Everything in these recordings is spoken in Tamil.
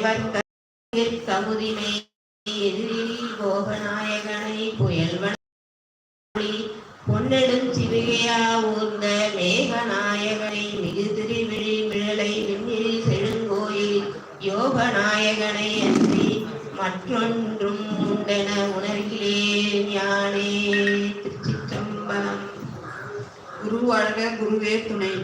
தேவர் கமுதினை எதிரில் போகநாயகனை புயல்வன பொன்னெடும் சிவிகையா ஊர்ந்த மேகநாயகனை மிகு திருவிழி மிழலை விண்ணில் செழுங்கோயில் யோகநாயகனை அன்றி மற்றொன்றும் உண்டென உணர்கிறேன் யானே. திருச்சிற்றம்பலம். குரு வாழ்க குருவே துணை.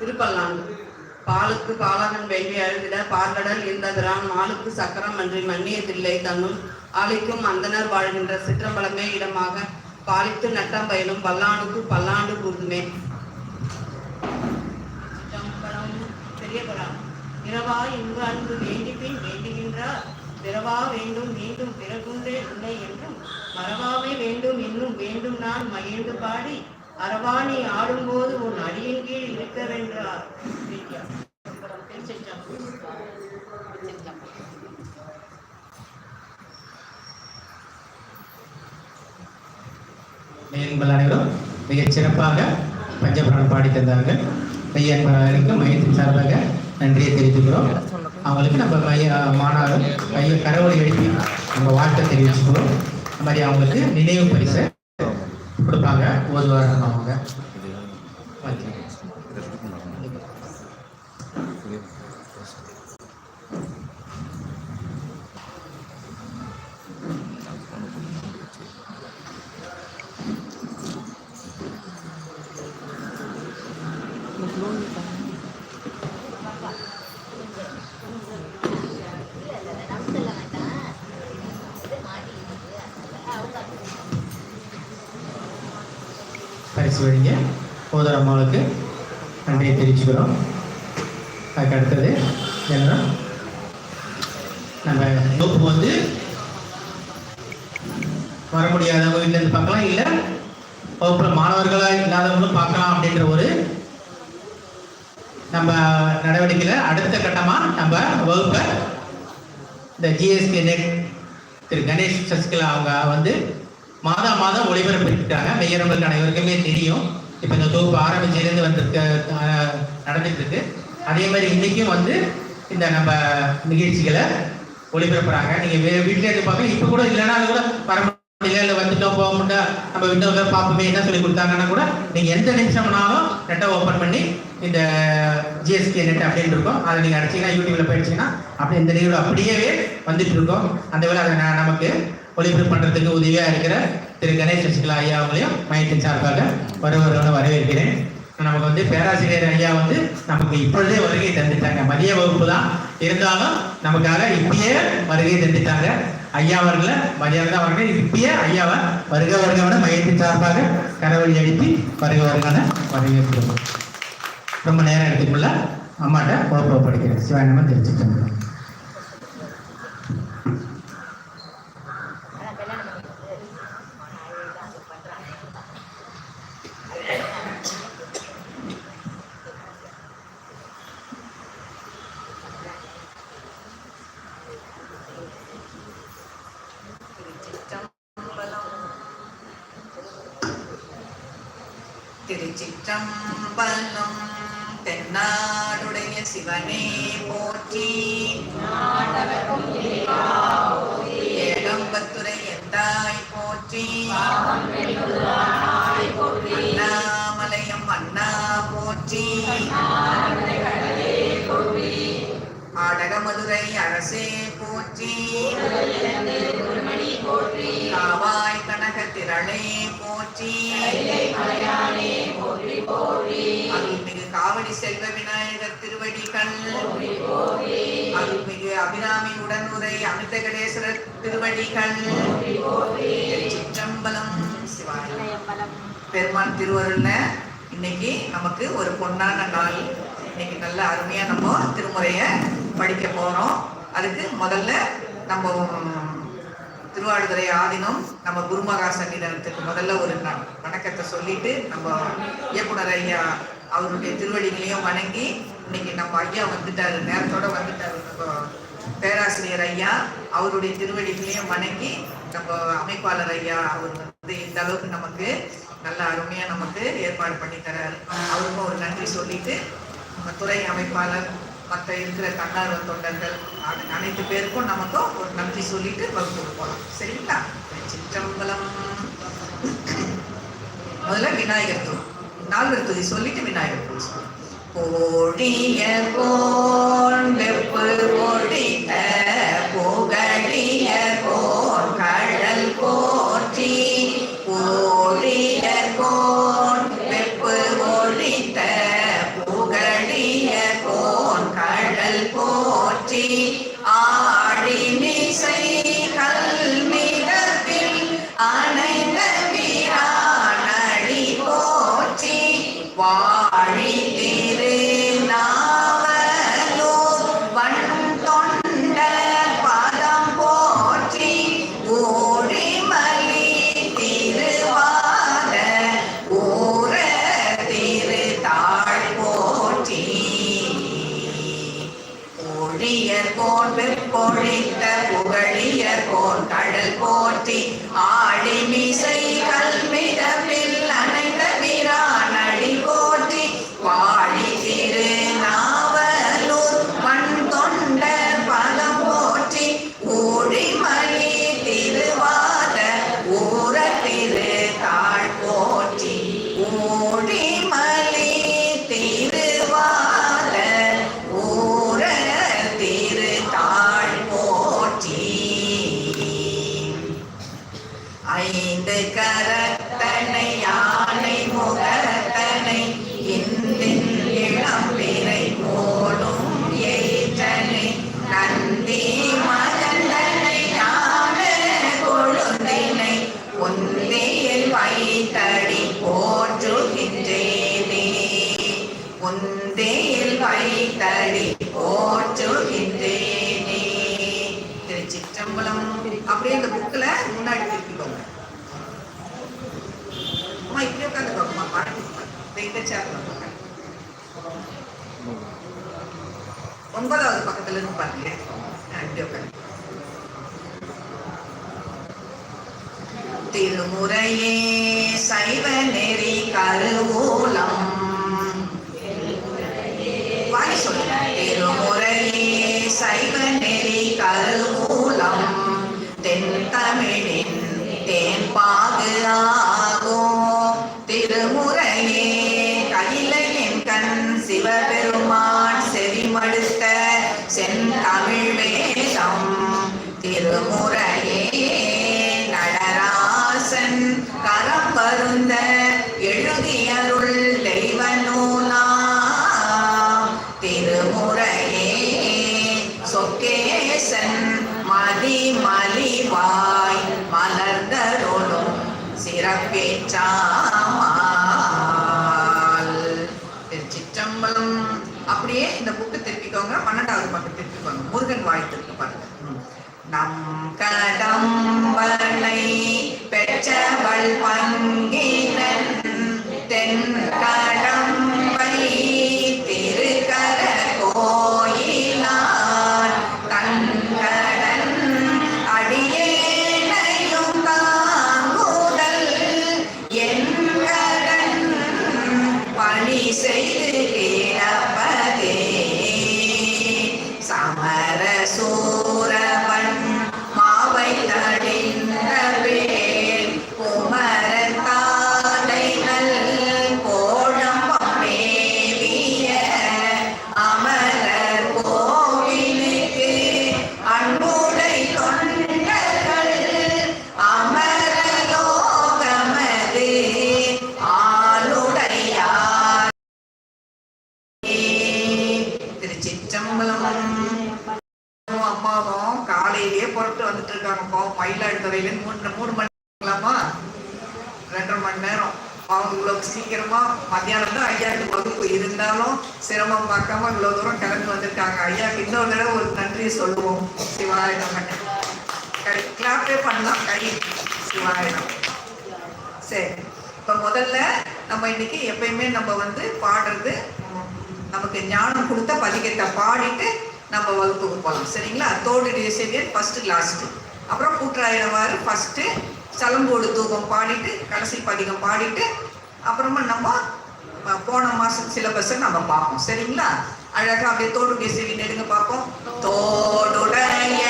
திருப்பல்லாண்டு. பாலுக்கு பாலகன் வேண்டி அழுதிட பார்கடல் இருந்ததரான் மாலுக்கு சக்கரம் அன்றி மன்னியதில்லை தன்னுள் ஆலைக்கும் அந்தனர் வாழ்கின்ற சிற்றம்பலமே இடமாக பாலித்து நட்டம் பயிலும் பல்லாண்டுக்கு பல்லாண்டு கூர்ந்துமே. சிற்றம்பலம் இரவா இன்பு அன்பு வேண்டி பின் வேண்டுகின்றார். பிறவா வேண்டும் மீண்டும் பிறகுண்டே இல்லை என்றும் மறவாமை வேண்டும் இன்னும் வேண்டும் நான் மகிழ்ந்து பாடி அரவாணி ஆடும்போது உன் அடியின் கீழ் இருக்கவென்றார் அனைவரும் மிகச் சிறப்பாக பஞ்சபுரம் பாடி தந்தார்கள். மையன்பர்களுக்கு மையத்தின் சார்பாக நன்றியை தெரிவித்துக்கிறோம். அவங்களுக்கு நம்ம மைய மாணவர் மைய கரவொலி எழுப்பி நம்ம வாழ்த்தை தெரிவிச்சுக்கிறோம். அது மாதிரி அவங்களுக்கு நினைவு பரிசை கொடுப்பாங்க. ஓதுவார் அவங்க வாங்கிக்கோங்க. பரிசு வழங்க போதர் அம்மாவுக்கு நன்றியை தெரிவிச்சுக்கிறோம். அதுக்கு அடுத்தது என்னன்னா நம்ம வகுப்பு வந்து வர முடியாதவங்க வீட்டில் இருந்து பார்க்கலாம். இல்லை வகுப்பில் மாணவர்களாக இல்லாதவங்களும் பார்க்கலாம் அப்படின்ற ஒரு நம்ம நடவடிக்கையில் அடுத்த கட்டமாக நம்ம வகுப்பை இந்த ஜிஎஸ்கே நெட் திரு கணேஷ் சசிகலா அவங்க வந்து மாதா மாதம் ஒளிபரப்பிட்டாங்க மெய்யரவர்கள் அனைவருக்குமே தெரியும். இப்போ இந்த தொகுப்பு ஆரம்பிச்சிலேருந்து வந்திருக்க நடந்துட்டு இருக்கு அதே மாதிரி இன்னைக்கும் வந்து இந்த நம்ம நிகழ்ச்சிகளை ஒளிபரப்புறாங்க. நீங்க வே- வீட்ல இருந்து பார்க்க இப்போ கூட இல்லைன்னா அது கூட வர முடியல. இல்லை வந்துட்டோம் போக முடியா நம்ம விண்டோல பார்ப்போமே என்ன சொல்லி கொடுத்தாங்கன்னா கூட நீங்க எந்த நிமிஷம்னாலும் நெட்டை ஓப்பன் பண்ணி இந்த ஜிஎஸ்கே நெட் அப்படின்னு இருக்கும். அதை நீங்க அடிச்சீங்கன்னா யூடியூப்ல போயிடுச்சீங்கன்னா அப்படி இந்த நிகழ்வு அப்படியே வந்துட்டு இருக்கோம் அந்த வேலை அதை நான் நமக்கு ஒளிபரப்பு பண்றதுக்கு உதவியா இருக்கிற திரு கணேஷ் சசிகலா ஐயா அவங்களையும் மையத்தின் சார்பாக வருவர்களோட வரவேற்கிறேன். நமக்கு வந்து பேராசிரியர் ஐயா வந்து நமக்கு இப்பொழுதே வருகை தந்துட்டாங்க. மதிய வகுப்பு தான். இருந்தாலும் நமக்காக இப்பயே வருகை தந்துட்டாங்க. ஐயா அவர்களை மதியம் தான் வருகை. இப்பயே ஐயாவை வருக வருகவன மையத்தின் சார்பாக கரவழி அடித்து வருக வருகன வரவேற்கிறோம். ரொம்ப நேரம் எடுத்துக்குள்ள அம்மாட்ட குழப்பம் படிக்கிறேன் சிவாயனமா திருச்சிற்றம்பலம் தென்னாடுடைய சிவனே போற்றி. ஏகம்பத்துரை எந்தாய் போற்றி. அண்ணாமலையம் அண்ணா போற்றி. ஆடகமதுரை அரசே போற்றி. காவாய் கனக திரளே போற்றி. அருள்மிகு காவடி செல்வ விநாயகர் திருவடிகள். அருள்மிகு அபிராமி உடனுரை அமிர்த கடேஸ்வரர் திருவடிகள். சிற்றம்பலம் பெருமான் திருவருள்ல இன்னைக்கு நமக்கு ஒரு பொன்னான நாள். இன்னைக்கு நல்ல அருமையா நம்ம திருமுறைய படிக்க போறோம். அதுக்கு முதல்ல நம்ம திருவாடுதுறை ஆதினம் நம்ம குருமகா சன்னிதானத்துக்கு முதல்ல ஒரு வணக்கத்தை சொல்லிட்டு நம்ம இயக்குனர் ஐயா அவருடைய திருவடிகளையும் வணங்கி இன்னைக்கு நம்ம ஐயா வந்துட்டாரு நேரத்தோட வந்துட்டாரு. நம்ம பேராசிரியர் ஐயா அவருடைய திருவடிகளையும் வணங்கி நம்ம அமைப்பாளர் ஐயா அவர் வந்து இந்த அளவுக்கு நமக்கு நல்ல அருமையா நமக்கு ஏற்பாடு பண்ணி தராரு. அவருக்கும் ஒரு நன்றி சொல்லிட்டு நம்ம துறை அமைப்பாளர் மற்ற இருக்கிற தன்னார்வ தொண்டர்கள் அனைத்து பேருக்கும் நமக்கும் ஒரு நன்றி சொல்லிட்டு வகுப்புக்கு போகலாம். சரிங்களா? சிற்றம்பலம். முதல்ல விநாயகர் துதி நால்வர் துதி சொல்லிட்டு விநாயகர் துதி சொல்லலாம் கோடிய கோண்டு வெப்பு போன் வெப்பொழித்த புகழியர் போன் கடல் போற்றி. ஆடி மிசை கல்மிடப்பில் Baby. திருச்சிற்றம்பலம் அப்படியே இந்த புக்கில் முன்னாடி திருப்பிக்கோங்க. அம்மா இப்படி உட்காந்துக்கோங்கம்மா பாட்டு இந்த சேர்ல ஒன்பதாவது பக்கத்துல இருந்து பாருங்க. இப்படி உட்காந்து திருமுறையே சைவ நெறி கருவூலம். வாங்கி சொல்லுங்க. திருமுறையே சைவ நெறி கருவூலம். தென் தமிழின் ஆகும் திருமுறையே கையிலையின் கண் சிவபெருமான் செவிமடுத்த செந்தமிழ் வேதம் திருமுறையே நடராசன் கரம் பருந்த மதி மலிவாய் மலர்ந்தருளும் சிறப்பேற்றாமால். திருச்சிற்றம்பலம். அப்படியே இந்த புக்கு திருப்பிக்கோங்க. பன்னெண்டாவது பக்கம் திருப்பிக்கோங்க. முருகன் வாழ்த்துக்கு பாருங்க. நம் கடம்பனை பெற்றவள் பண் ரெண்டரை மணி நேரம். அவங்க இவ்வளவு சீக்கிரமா மத்தியானம் தான் ஐயாவுக்கு வகுப்பு இருந்தாலும் சிரமம் பார்க்காம இவ்வளவு தூரம் கிளம்பி வந்திருக்காங்க ஐயாவுக்கு இன்னொரு தடவை ஒரு நன்றியை சொல்லுவோம். சிவாய கை கிளாப்பே பண்ணலாம். கை. சிவாயிடம். சரி. இப்போ முதல்ல நம்ம இன்னைக்கு எப்பயுமே நம்ம வந்து பாடுறது நமக்கு ஞானம் கொடுத்த பதிகத்தை பாடிட்டு நம்ம வகுப்புக்கு போகலாம் சரிங்களா? தோடு டிசைவியர் ஃபர்ஸ்ட் லாஸ்ட் அப்புறம் கூற்றாயிரவாறு ஃபர்ஸ்ட்டு சலம்போடு தூகம் பாடிட்டு கடைசி பதிகம் பாடிட்டு அப்புறமா நம்ம போன மாதம் சிலபஸை நம்ம பார்ப்போம். சரிங்களா? அழகாக அப்படியே தோடு செவி நெடுங்க பார்ப்போம். தோடுடைய